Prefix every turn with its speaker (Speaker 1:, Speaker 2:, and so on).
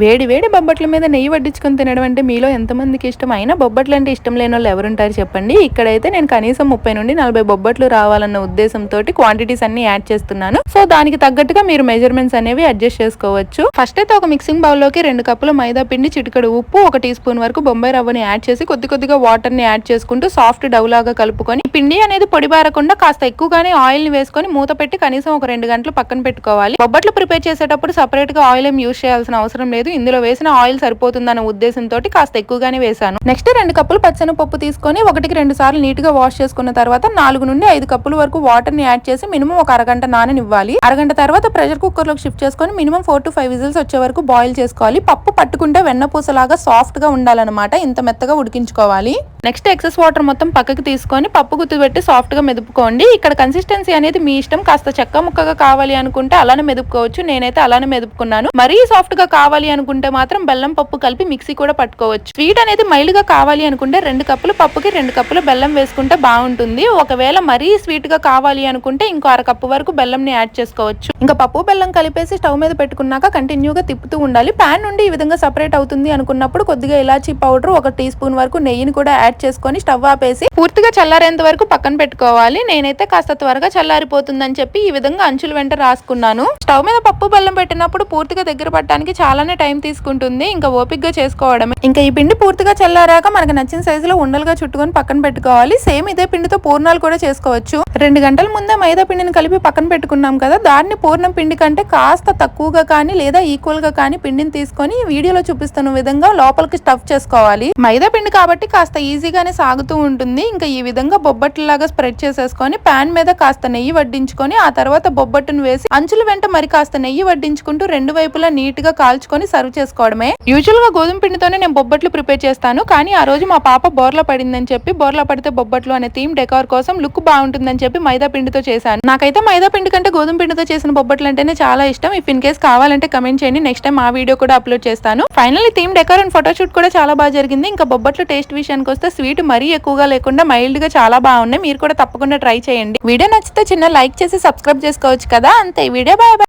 Speaker 1: వేడి వేడి బొబ్బట్ల మీద నెయ్యి వడ్డించుకొని తినడం అంటే మీలో ఎంతమందికి ఇష్టం? అయినా బొబ్బట్లు అంటే ఇష్టం లేని వాళ్ళు ఎవరుంటారు చెప్పండి. ఇక్కడైతే నేను కనీసం ముప్పై నుండి నలభై బొబ్బట్లు రావాలన్న ఉద్దేశంతో క్వాంటిటీస్ అన్ని యాడ్ చేస్తున్నాను. సో దానికి తగ్గట్టుగా మీరు మెజర్మెంట్స్ అనేవి అడ్జస్ట్ చేసుకోవచ్చు. ఫస్ట్ అయితే ఒక మిక్సింగ్ బౌల్లోకి రెండు కప్పుల మైదా పిండి చిటికడు ఉప్పు ఒక టీ స్పూన్ వరకు బొంబాయి రవ్వని యాడ్ చేసి కొద్ది కొద్దిగా వాటర్ని యాడ్ చేసుకుంటూ సాఫ్ట్ డవ్ లాగా కలుపుకొని పిండి అనేది పొడిబారకుండా కాస్త ఎక్కువగానే ఆయిల్ని వేసుకొని మూత పెట్టి కనీసం ఒక రెండు గంటలు పక్కన పెట్టుకోవాలి. బొబ్బట్లు ప్రిపేర్ చేసేటప్పుడు సపరేట్గా ఆయిల్ ఏం యూస్ చేయాల్సిన అవసరం లేదు. ఇందులో వేసిన ఆయిల్ సరిపోతుందన్న ఉద్దేశంతో కాస్త ఎక్కువగానే వేసాను నెక్స్ట్ రెండు కప్పులు పచ్చనపప్పు తీసుకొని ఒకటికి రెండు సార్లు నీట్గా వాష్ చేసుకున్న తర్వాత నాలుగు నుండి ఐదు కప్పుల వరకు వాటర్ని యాడ్ చేసి మినిమం ఒక అరగంట నాననివ్వాలి. అరగంట తర్వాత ప్రెషర్ కుక్కర్లోకి షిఫ్ట్ చేసుకొని minimum four to five whistles వచ్చే వరకు బాయిల్ చేసుకోవాలి. పప్పు పట్టుకుంటే వెన్నపూసలాగా సాఫ్ట్గా ఉండాలన్నమాట. ఇంత మెత్తగా ఉడికించుకోవాలి. నెక్స్ట్ ఎక్సెస్ వాటర్ మొత్తం పక్కకి తీసుకొని పప్పు గుర్తుపెట్టి సాఫ్ట్గా మెదుపుకోండి. ఇక్కడ కన్సిస్టెన్సీ అనేది మీ ఇష్టం. కాస్త చెక్క ముక్కగా కావాలి అనుకుంటే అలానే మెదుపుకోవచ్చు. నేనైతే అలానే మెదుపుకున్నాను. మరీ సాఫ్ట్గా కావాలి అనుకుంటే మాత్రం బెల్లం పప్పు కలిపి మిక్సీ కూడా పట్టుకోవచ్చు. స్వీట్ అనేది మైల్డ్గా కావాలి అనుకుంటే రెండు కప్పులు పప్పుకి రెండు కప్పులు బెల్లం వేసుకుంటే బాగుంటుంది. ఒకవేళ మరీ స్వీట్గా కావాలి అనుకుంటే ఇంకో అర కప్పు వరకు బెల్లం ని యాడ్ చేసుకోవచ్చు. ఇంకా పప్పు బెల్లం కలిపేసి స్టవ్ మీద పెట్టుకున్నాక కంటిన్యూగా తిప్పుతూ ఉండాలి. ప్యాన్ నుండి ఈ విధంగా సపరేట్ అవుతుంది అనుకున్నప్పుడు కొద్దిగా ఇలాచీ పౌడర్ ఒక టీ స్పూన్ వరకు నెయ్యిని కూడా యాడ్ చేసుకొని స్టవ్ ఆపేసి పూర్తిగా చల్లారేంత వరకు పక్కన పెట్టుకోవాలి. నేనైతే కాస్త త్వరగా చల్లారిపోతుందని చెప్పి ఈ విధంగా అంచుల వెంట రాసుకున్నాను. స్టవ్ మీద పప్పు బెల్లం పెట్టినప్పుడు పూర్తిగా దగ్గర పట్టడానికి చాలానే టైం తీసుకుంటుంది. ఇంకా ఓపిక్ చేసుకోవడమే. ఇంకా ఈ పిండి పూర్తిగా చల్లారాక మనకు నచ్చిన సైజులో ఉండలుగా చుట్టుకొని పక్కన పెట్టుకోవాలి. సేమ్ ఇదే పిండితో పూర్ణాలు కూడా చేసుకోవచ్చు. రెండు గంటల ముందే మైదా పిండిని కలిపి పక్కన పెట్టుకున్నాం కదా దాన్ని పూర్ణం పిండి కంటే కాస్త తక్కువగా కానీ లేదా ఈక్వల్గా కానీ పిండిని తీసుకొని వీడియోలో చూపిస్తున్న విధంగా లోపలికి స్టఫ్ చేసుకోవాలి. మైదా పిండి కాబట్టి కాస్త ఈజీగానే సాగుతూ ఉంటుంది. ఇంకా ఈ విధంగా బొబ్బట్లలాగా స్ప్రెడ్ చేసేసుకొని పాన్ మీద కాస్త నెయ్యి వడ్డించుకొని ఆ తర్వాత బొబ్బట్టును వేసి అంచుల వెంట మరి కాస్త నెయ్యి వడ్డించుకుంటూ రెండు వైపులా నీట్గా కాల్చుకొని సర్వ్ చేసుకోవడమే. యూజువల్గా గోధుమ పిండితోనే నేను బొబ్బట్లు ప్రిపేర్ చేస్తాను. కానీ ఆ రోజు మా పాప బోర్ల పడిందని చెప్పి బోర్ల పడితే బొబ్బట్లు అనే థీమ్ డెకార్ కోసం లుక్ బాగుంటుందని చెప్పి మైదా పిండితో చేశాను. నాకైతే మైదా పిండి కంటే గోధుమ పిండితో చేసిన బొబ్బట్లు అంటేనే చాలా ఇష్టం. ఇఫ్ ఇన్ కేస్ కావాలంటే కమెంట్ చేయండి. నెక్స్ట్ టైం ఆ వీడియో కూడా అప్లోడ్ చేస్తాను. Finally theme decor and photoshoot కూడా చాలా బాగా జరిగింది. ఇంకా బొబ్బట్లు టేస్ట్ విషయానికి వస్తే స్వీట్ మరీ ఎక్కువగా లేకుండా మైల్డ్గా చాలా బాగున్నాయి. మీరు కూడా తప్పకుండా ట్రై చేయండి. వీడియో నచ్చితే చిన్న లైక్ చేసి సబ్స్క్రైబ్ చేసుకోవచ్చు కదా. అంతే. Video bye bye